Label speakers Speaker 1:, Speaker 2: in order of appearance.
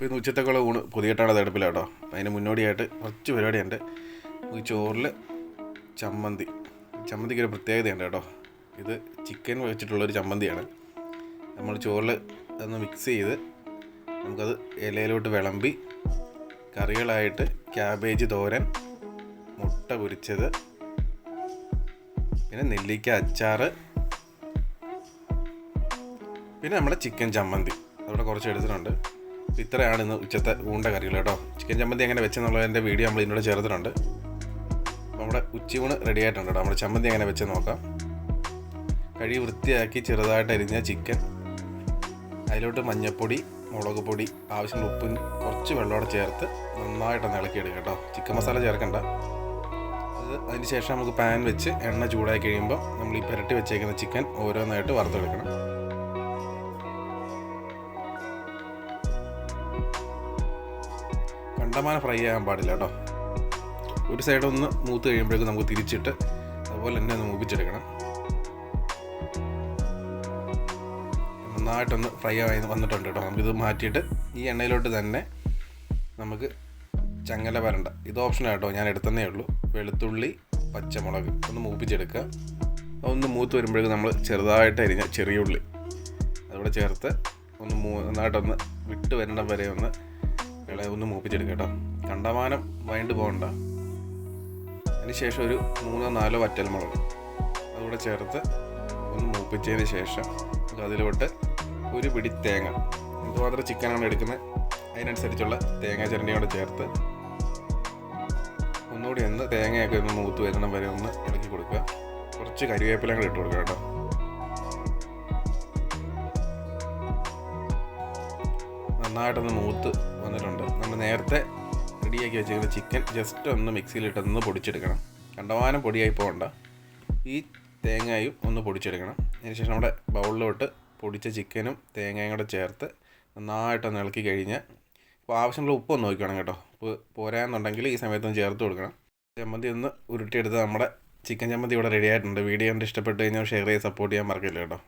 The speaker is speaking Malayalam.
Speaker 1: ഇപ്പോൾ ഇന്ന് ഉച്ചത്തേക്കുള്ള ഊണ് പുതിയട്ടാണ് അപ്പം അതിന് മുന്നോടിയായിട്ട് കുറച്ച് പരിപാടിയുണ്ട്. ഈ ചോറിൽ ചമ്മന്തി. ചമ്മന്തിക്ക് ഒരു പ്രത്യേകതയുണ്ട് കേട്ടോ. ഇത് ചിക്കൻ വെച്ചിട്ടുള്ളൊരു ചമ്മന്തിയാണ്. നമ്മൾ ചോറിൽ ഒന്ന് മിക്സ് ചെയ്ത് നമുക്കത് ഇലയിലോട്ട് വിളമ്പി കറികളായിട്ട് ക്യാബേജ് തോരൻ മുട്ട പൊരിച്ചത് പിന്നെ നെല്ലിക്ക അച്ചാർ പിന്നെ നമ്മുടെ ചിക്കൻ ചമ്മന്തി. അവിടെ കുറച്ച് എടുത്തിട്ടുണ്ട്. ഇത്രയാണ് ഇന്ന് ഉച്ചത്തെ ഊണ്ട കറികൾ കേട്ടോ. ചിക്കൻ ചമ്മന്തി എങ്ങനെ വെച്ചെന്നുള്ളതിന്റെ വീഡിയോ നമ്മൾ ഇതിനോട് ചേർത്തിട്ടുണ്ട്. നമ്മുടെ ഉച്ചയൂണ് റെഡി ആയിട്ടുണ്ട് കേട്ടോ. നമ്മുടെ ചമ്മന്തി എങ്ങനെ വെച്ച് നോക്കാം. കഴി വൃത്തിയാക്കി ചെറുതായിട്ട് അരിഞ്ഞ ചിക്കൻ. അതിലോട്ട് മഞ്ഞൾപ്പൊടി മുളക് പൊടി ആവശ്യമുള്ള ഉപ്പും കുറച്ച് വെള്ളമോടെ ചേർത്ത് നന്നായിട്ടൊന്ന് ഇളക്കിയെടുക്കുക കേട്ടോ. ചിക്കൻ മസാല ചേർക്കണ്ട. അത് അതിന് ശേഷം നമുക്ക് പാൻ വെച്ച് എണ്ണ ചൂടായി കഴിയുമ്പോൾ നമ്മൾ ഈ പുരട്ടി വെച്ചേക്കുന്ന ചിക്കൻ ഓരോന്നായിട്ട് വറുത്തെടുക്കണം. കണ്ടമാനം ഫ്രൈ ആകാൻ പാടില്ല കേട്ടോ. ഒരു സൈഡ് ഒന്ന് മൂത്ത് കഴിയുമ്പോഴേക്കും നമുക്ക് തിരിച്ചിട്ട് അതുപോലെ തന്നെ ഒന്ന് മൂപ്പിച്ചെടുക്കണം. നന്നായിട്ടൊന്ന് ഫ്രൈ ആയി വന്നിട്ടുണ്ട് കേട്ടോ. നമുക്കിത് മാറ്റിയിട്ട് ഈ എണ്ണയിലോട്ട് തന്നെ നമുക്ക് ചങ്ങല വരണ്ട. ഇത് ഓപ്ഷനായിട്ടോ ഞാൻ എടുത്തതേ ഉള്ളൂ. വെളുത്തുള്ളി പച്ചമുളക് ഒന്ന് മൂപ്പിച്ചെടുക്കുക. ഒന്ന് മൂത്ത് വരുമ്പോഴേക്കും നമ്മൾ ചെറുതായിട്ട് അരിഞ്ഞ ചെറിയ ഉള്ളി. അതുകൂടെ ചേർത്ത് ഒന്ന് നന്നായിട്ടൊന്ന് വിട്ട് വരണം വരെ ഒന്ന് ഇള ഒന്ന് മൂപ്പിച്ചെടുക്കുക കേട്ടോ. കണ്ടമാനം വൈണ്ട് പോകണ്ട. അതിന് ശേഷം ഒരു മൂന്നോ നാലോ വറ്റൽമുളക് അതുകൂടെ ചേർത്ത് ഒന്ന് മൂപ്പിച്ചതിന് ശേഷം അതിലോട്ട് ഒരു പിടി തേങ്ങ. എന്തുമാത്രം ചിക്കനാണ് എടുക്കുന്നത് അതിനനുസരിച്ചുള്ള തേങ്ങ ചിരണ്ടിയും കൂടെ ചേർത്ത് ഒന്നുകൂടി ഒന്ന് തേങ്ങയൊക്കെ ഒന്ന് മൂത്ത് വരണം വരെ ഒന്ന് ഇളക്കി കൊടുക്കുക. കുറച്ച് കരിവേപ്പില കൂടെ ഇട്ട് കൊടുക്കുക കേട്ടോ. നന്നായിട്ടൊന്ന് മൂത്ത് വന്നിട്ടുണ്ട്. നമ്മൾ നേരത്തെ റെഡിയാക്കി വെച്ചിരിക്കുന്ന ചിക്കൻ ജസ്റ്റ് ഒന്ന് മിക്സിയിലിട്ടൊന്ന് പൊടിച്ചെടുക്കണം. കണ്ടമാനം പൊടിയായി പോകണ്ട. ഈ തേങ്ങയും ഒന്ന് പൊടിച്ചെടുക്കണം. അതിനുശേഷം നമ്മുടെ ബൗളിലോട്ട് പൊടിച്ച ചിക്കനും തേങ്ങയും കൂടെ ചേർത്ത് നന്നായിട്ടൊന്ന് ഇളക്കി കഴിഞ്ഞ് ഇപ്പോൾ ആവശ്യമുള്ള ഉപ്പൊന്ന് നോക്കണം കേട്ടോ. ഉപ്പ് പോരാന്നുണ്ടെങ്കിൽ ഈ സമയത്തൊന്ന് ചേർത്ത് കൊടുക്കണം. ചമ്മന്തി ഒന്ന് ഉരുട്ടിയെടുത്ത് നമ്മുടെ ചിക്കൻ ചമ്മന്തി ഇവിടെ റെഡി ആയിട്ടുണ്ട്. വീഡിയോ കണ്ട് ഇഷ്ടപ്പെട്ട് കഴിഞ്ഞാൽ ഷെയർ ചെയ്ത് സപ്പോർട്ട് ചെയ്യാൻ മറക്കില്ല കേട്ടോ.